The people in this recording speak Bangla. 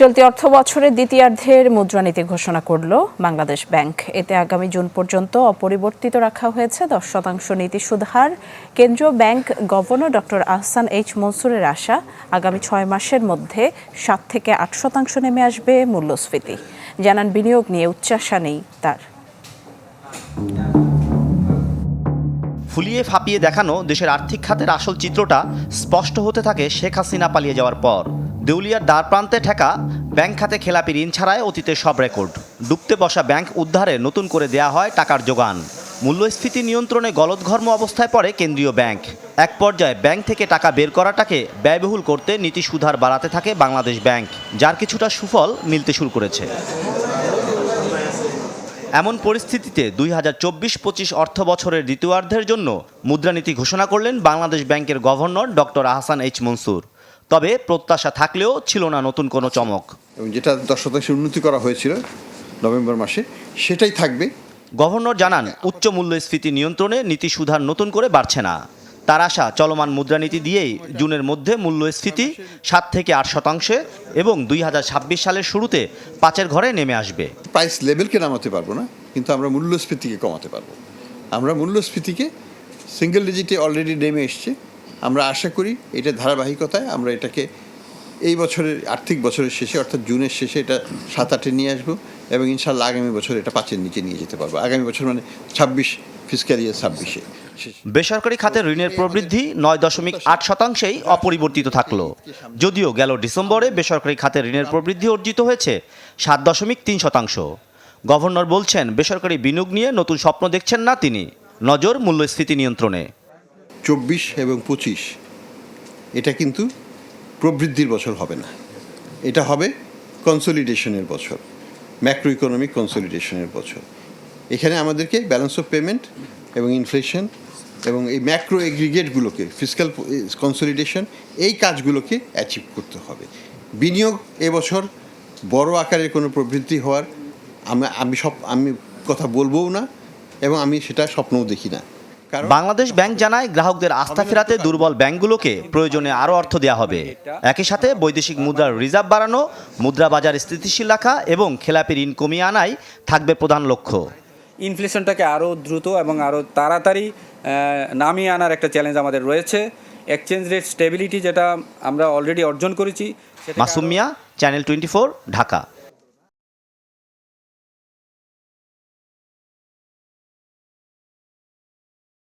চলতি অর্থ বছরের দ্বিতীয়ার্ধের মুদ্রানীতি ঘোষণা করল বাংলাদেশ ব্যাংক। এতে আগামী জুন পর্যন্ত অপরিবর্তিত রাখা হয়েছে দশ শতাংশ নীতি সুধার। কেন্দ্রীয় bank governor doctor Ahsan H মনসুরের আশা, আগামী ছয় মাসের মধ্যে সাত থেকে আট শতাংশ নেমে আসবে মূল্যস্ফীতি। জানান বিনিয়োগ নিয়ে উচ্চাসা নেই তার। ফুলিয়ে ফাঁপিয়ে দেখানো দেশের আর্থিক খাতের আসল চিত্রটা স্পষ্ট হতে থাকে শেখ হাসিনা পালিয়ে যাওয়ার পর। দেউলিয়ার দ্বার প্রান্তে ঠেকা ব্যাংক খাতে খেলাপি ঋণ ছাড়াই অতীতের সব রেকর্ড। ডুবতে বসা ব্যাংক উদ্ধারে নতুন করে দেয়া হয় টাকার যোগান। মূল্যস্ফীতি নিয়ন্ত্রণে গলদঘর্ম অবস্থায় পড়ে কেন্দ্রীয় ব্যাংক। এক পর্যায়ে ব্যাংক থেকে টাকা বের করাটাকে ব্যয়বহুল করতে নীতি সুধার বাড়াতে থাকে বাংলাদেশ ব্যাংক, যার কিছুটা সুফল মিলতে শুরু করেছে। এমন পরিস্থিতিতে দুই হাজার চব্বিশ পঁচিশ অর্থ বছরের দ্বিতীয়ার্ধের জন্য মুদ্রানীতি ঘোষণা করলেন বাংলাদেশ ব্যাংকের governor doctor Ahsan H Mansur. তবে প্রত্যাশা থাকলেও ছিল না নতুন কোনো চমক। এবং যেটা দশ শতাংশ উন্নতি করা হয়েছিল নভেম্বর মাসে সেটাই থাকবে। গভর্নর জানান উচ্চ মূল্যস্ফীতি নিয়ন্ত্রণে নীতি সুধার নতুন করে বাড়ছে না। তার আশা চলমান মুদ্রানীতি দিয়েই জুনের মধ্যে মূল্যস্ফীতি সাত থেকে আট শতাংশে এবং দুই হাজার ছাব্বিশ সালের শুরুতে পাঁচের ঘরে নেমে আসবে। প্রাইস লেভেলকে নামাতে পারব না কিন্তু আমরা মূল্যস্ফীতিকে কমাতে পারব। আমরা মূল্যস্ফীতিকে সিঙ্গেল ডিজিটে অলরেডি নেমে এসছে। আমরা আশা করি এটা ধারাবাহিকতায় আমরা এটাকে এই বছরের আর্থিক বছরের শেষে, অর্থাৎ জুনের শেষে এটা সাত আটে নিয়ে আসব এবং ইনশাল্লাহ আগামী বছর এটা পাঁচের নিচে নিয়ে যেতে পারব। আগামী বছর মানে ছাব্বিশ ফিসক্যাল ইয়ার ছাব্বিশে। বেসরকারি খাতের ঋণের প্রবৃদ্ধি নয় দশমিক আট শতাংশেই অপরিবর্তিত থাকল। যদিও গেল ডিসেম্বরে বেসরকারি খাতের ঋণের প্রবৃদ্ধি অর্জিত হয়েছে সাত দশমিক তিন শতাংশ। গভর্নর বলছেন, বেসরকারি বিনিয়োগ নিয়ে নতুন স্বপ্ন দেখছেন না তিনি। নজর মূল্যস্ফীতি নিয়ন্ত্রণে। চব্বিশ এবং পঁচিশ, এটা কিন্তু প্রবৃদ্ধির বছর হবে না। এটা হবে কনসলিডেশনের বছর ম্যাক্রো ইকোনমিক কনসলিডেশনের বছর। এখানে আমাদেরকে ব্যালেন্স অফ পেমেন্ট এবং ইনফ্লেশন এবং এই ম্যাক্রো এগ্রিগেটগুলোকে ফিজিক্যাল কনসলিডেশন এই কাজগুলোকে অ্যাচিভ করতে হবে। বিনিয়োগ এবছর বড় আকারের কোনো প্রবৃদ্ধি হওয়ার আমি আমি সব, আমি কথা বলবও না এবং আমি সেটা স্বপ্নও দেখি না। বাংলাদেশ ব্যাংক জানায় গ্রাহকদের আস্থা ফেরাতে দুর্বল ব্যাংকগুলোকে প্রয়োজনে আরও অর্থ দেওয়া হবে। একই সাথে বৈদেশিক মুদ্রার রিজার্ভ বাড়ানো মুদ্রা বাজার স্থিতিশীল রাখা এবং খেলাপি ঋণ কমিয়ে আনাই থাকবে প্রধান লক্ষ্য। ইনফ্লেশনটাকে আরও দ্রুত এবং আরও তাড়াতাড়ি নামিয়ে আনার একটা চ্যালেঞ্জ আমাদের রয়েছে। এক্সচেঞ্জ রেট স্টেবিলিটি যেটা আমরা অলরেডি অর্জন করেছি সেটাকে আরো- মাসুম মিয়া চ্যানেল টোয়েন্টি ঢাকা।